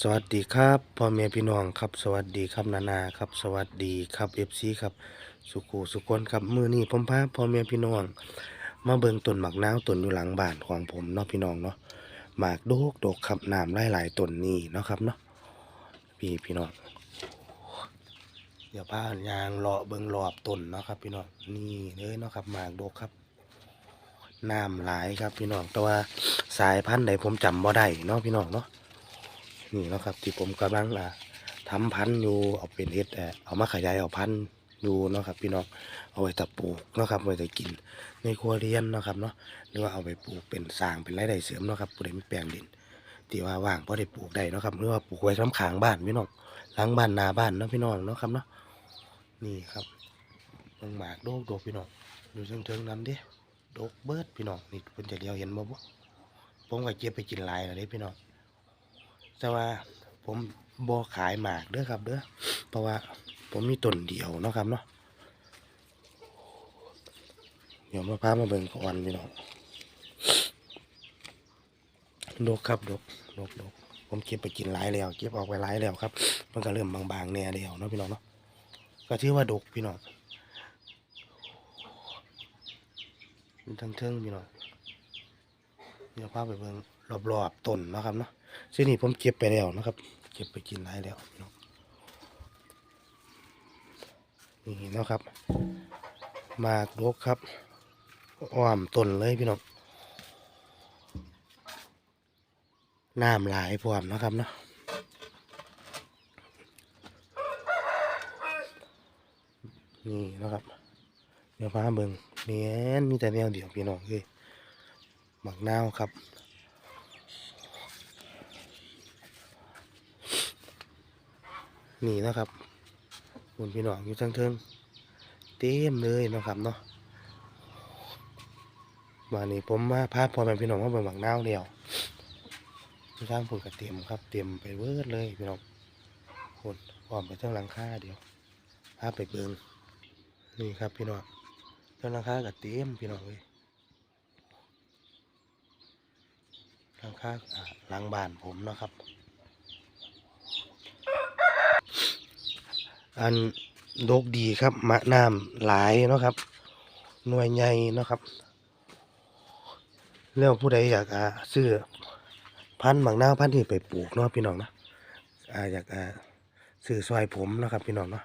สวัสดีครับพ่อแม่พี่น้องครับสวัสดีครับนานาครับ สวัสดีครับเอฟซีครับสุขูสุคนครับมือนี้ผมพาพ่อแม่พี่น้อง มาเบิ่งต้นหมากนาวต้นอยู่หลังบ้านของผมเนาะพี่น้องเนาะหมากโดกโดกครับน้ำหลายหลายๆต้นนี่เนาะครับเนาะพี่พี่น้องเดี๋ยวพายางเลาะเบิ่งรอบต้นเนาะครับ พี่น้องนี่เลยเนาะครับหมากโดกครับน้ำหลายครับพี่น้องแต่ว่าสายพันธุ์ใดผมจำบ่ได้เนาะพี่น้องเนาะ นี่เนาะครับ ที่ผมกำลังอะทำพันธุ์อยู่เอาเป็นเฮ็ดเอามาขยายเอาพันธุ์อยู่เนาะครับ พี่น้องเอาไว้ตับปลูกเนาะครับไว้จะกิน ในครัวเรือนเนาะครับเนาะหรือว่าเอาไปปลูกเป็นสร้างเป็นรายได้เสริมเนาะครับผู้ใดมีแปลงดินที่ว่าว่างพอได้ปลูกได้เนาะครับหรือว่าปลูกไว้ล้ำขางบ้านพี่น้องล้างบ้านนาบ้านเนาะพี่น้องเนาะครับเนาะนี่ครับเบิ่งหมากโดกโดกพี่น้องดูเชิงๆนั้นดิโดกเบิดพี่น้องนี่เพิ่นจะเลี้ยวเห็นบ่บ่ผมก็เก็บไปกินหลายแล้วเด้พี่น้อง แต่ว่าผมบ่ขายหมากเด้อครับเด้อเพราะว่าผมมีต้นเดียวเนาะครับเนาะเดี๋ยวมาพามาเบิ่งก่อนพี่น้องดกครับดกดกดกผมเก็บไปกินหลายแล้วเก็บออกไปหลายแล้วครับ มันก็เริ่มบางๆแน่เดียวเนาะพี่น้องเนาะก็ถือว่าดกพี่น้องทั้งเทิงพี่น้องเดี๋ยวพาไปเบิ่งรอบๆต้นนะครับเนาะ ซึ่งนี่ผมเก็บไปแล้วนะครับ เก็บไปกินหลายแล้วนี่นะครับมากดกครับอ้อมต้นเลยพี่น้องน้ำหลายพร้อมนะครับเนาะนี่นะครับเดี๋ยวพาเบิงเมียนมีแต่แนวเดียวพี่น้องคือหมักนาวครับ นี่นะครับคุณพี่น้องอยู่ทั้งเทิงเต็มเลยนะครับเนาะวันนี้ผมมาพาพ่อแม่พี่น้องมาเบิ่งหมักนาวเดียวที่ทางผมก็เต็มครับ เต็มไปเวิร์ดเลยพี่น้องคนพร้อมไปทั้งหลังคาเดียวพาไปเบิ่งนี่ครับพี่น้องทั้งหลังคาก็เต็มพี่น้องเลยหลังคาอ่าหลังบ้านผมนะครับ อันโดกดีครับ มะน้ำหลายเนาะครับ หน่วยใหญ่เนาะครับเรื่องผู้ใดอยากอาซื้อพันธุ์หมักนาวพันธุ์ที่ไปปลูกเนาะพี่น้องนะอาอยากอาซื้อซอยผมนะครับ พี่น้องเนาะ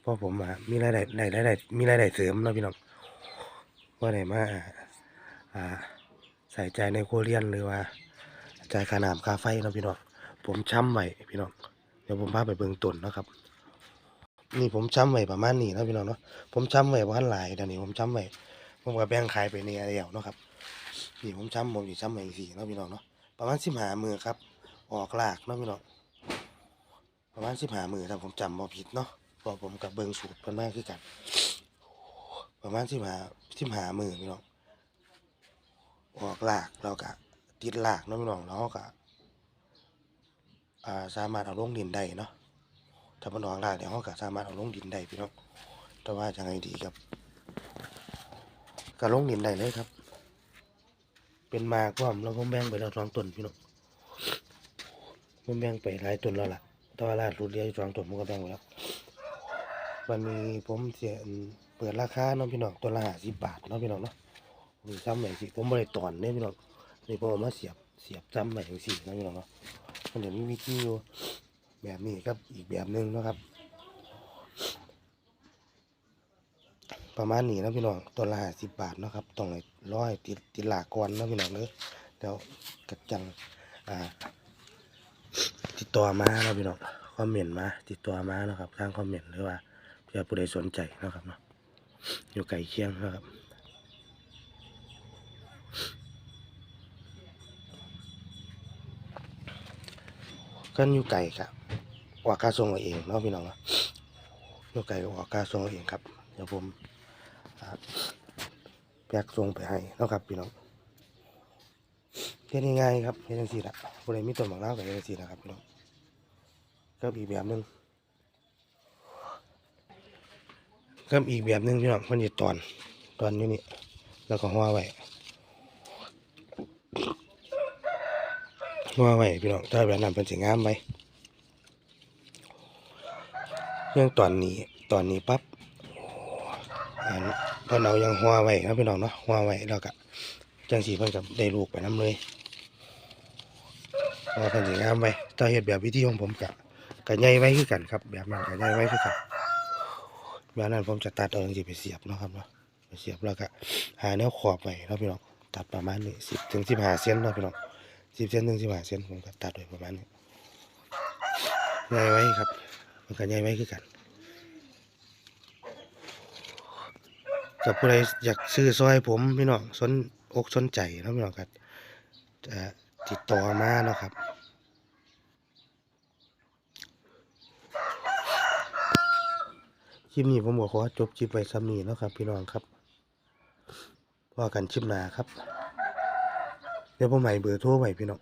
เพราะผมมีรายได้ได้รายได้มีรายได้เสริมเนาะพี่น้องว่าได้มาอ่าใส่ใจในครัวเรียนหรือว่าจ่ายค่าน้ำค่าไฟเนาะพี่น้องผมช้ำไว้พี่น้องเดี๋ยวผมพาไปเบิ่งต้นนะครับ นี่ผมช้ำไว้ประมาณนี้นะพี่น้องเนาะผมช้ำไว้บ้านหลายเดี๋ยวนี้ผมช้ำไว้ผมก็แบ่งขายไปในเดียวเนาะครับนี่ผมช้ำผมสิช้ำไว้สี่นะพี่น้องเนาะประมาณสิบหามือครับ ออกลากนะพี่น้องประมาณสิบหามือถ้าผมจำบ่ผิดเนาะเพอผมกับเบิงสูตรเพิ่นมากคือกัน ประมาณสิบหาสิบหามือพี่น้องออกลากเราก็ติดลากนะพี่น้องแล้วก็สามารถเอาลงดินได้เนาะ ถ้ามันออกรากเดี๋ยวเขาก็สามารถเอาลงดินได้พี่น้องแต่ว่าจะไงดีครับก็ลงดินได้เลยครับ เป็นมากว่าเราผมแบ่งไปแล้วสองต้นพี่น้องผมแบ่งไปหลายต้นแล้วล่ะแต่ว่าลาดรูดเดียวสองต้นผมก็แบ่งไปแล้ววันนี้ผมเสียเปิดราคาเนาะพี่น้องตัวละห้าสิบบาทเนาะพี่น้องเนาะนี่ซ้ำใหม่สิผมบริตอนเนี่ยพี่น้องนี่ผมเอามาเสียบเสียบซ้ำใหม่อาสี่นาะพี่น้องเนาะมันเดี๋ยวมีวิธีอยู่ แบบนี้ครับอีกแบบหนึ่งนะครับ ประมาณนี้นะพี่น้องตัวละห้าสิบบาทนะครับต้องร้อยติดติดหลากก่อนนะพี่น้องเลยเดี๋ยวกระจังอ่าติดต่อมานะพี่น้องคอมเมนต์มา ติดต่อมานะครับทางคอมเมนต์หรือว่าเพื่อผู้ใดสนใจนะครับเนาะอยู่ไกลเคียงนะครับ กันอยู่ไกลครับออกค่าส่งเอาเองเนาะพี่น้องอยู่ไกลออกค่าส่งเอาเองครับ เดี๋ยวผมแพ็กส่งไปให้นะครับพี่น้องเฮ็ดง่ายๆครับเฮ็ดจังซี่ล่ะบ่ได้มีต้นหมากนาวก็เฮ็ดจังซี่ล่ะครับพี่น้องก็อีกแบบหนึงก็อีกแบบหนึงพี่น้องเพิ่นสิตอนตอนอยู่นี่แล้วก็ห่อไว้ ห่อไว้พี่น้องถ้าแบบนั้นเพิ่นสิงามไปยังตอนนี้ตอนนี้ปั๊บอันเพิ่นเอายังหัวไว้นะพี่น้องเนาะหัวไว้แล้วก็จังสีเพิ่นก็ได้ลูกไปน้ำเลยว่าเพิ่นสิงามไว้ถ้าเฮ็ดแบบวิธีของผมก็ก็ใหญ่ไว้คือกันครับ แบบนั้นก็ใหญ่ไว้คือกันแบบนั้นผมจะตัดเอาจังซี่ไปเสียบนะครับเนาะไปเสียบแล้วก็หาแนวขอบไว้เนาะพี่น้องตัดประมาณนี้10ถึง15เซนนะพี่น้อง 10เซนถึง15เซนผมก็ตัดไว้ประมาณนี้ใหญ่ไว้ครับ มันก็ใหญ่ไว้คือกันกับผู้ใดอยากซื้อซอยผมพี่น้องสนอกสนใจนะพี่น้องครับจะติดต่อมาเนาะครับคลิปนี้ผมบอกขอจบคลิปไว้ซ้ำนี้เนาะครับ พี่น้องครับว่ากันคลิปหน้าครับ เดี๋ยวผมใหม่เบอร์โทรไว้พี่น้อง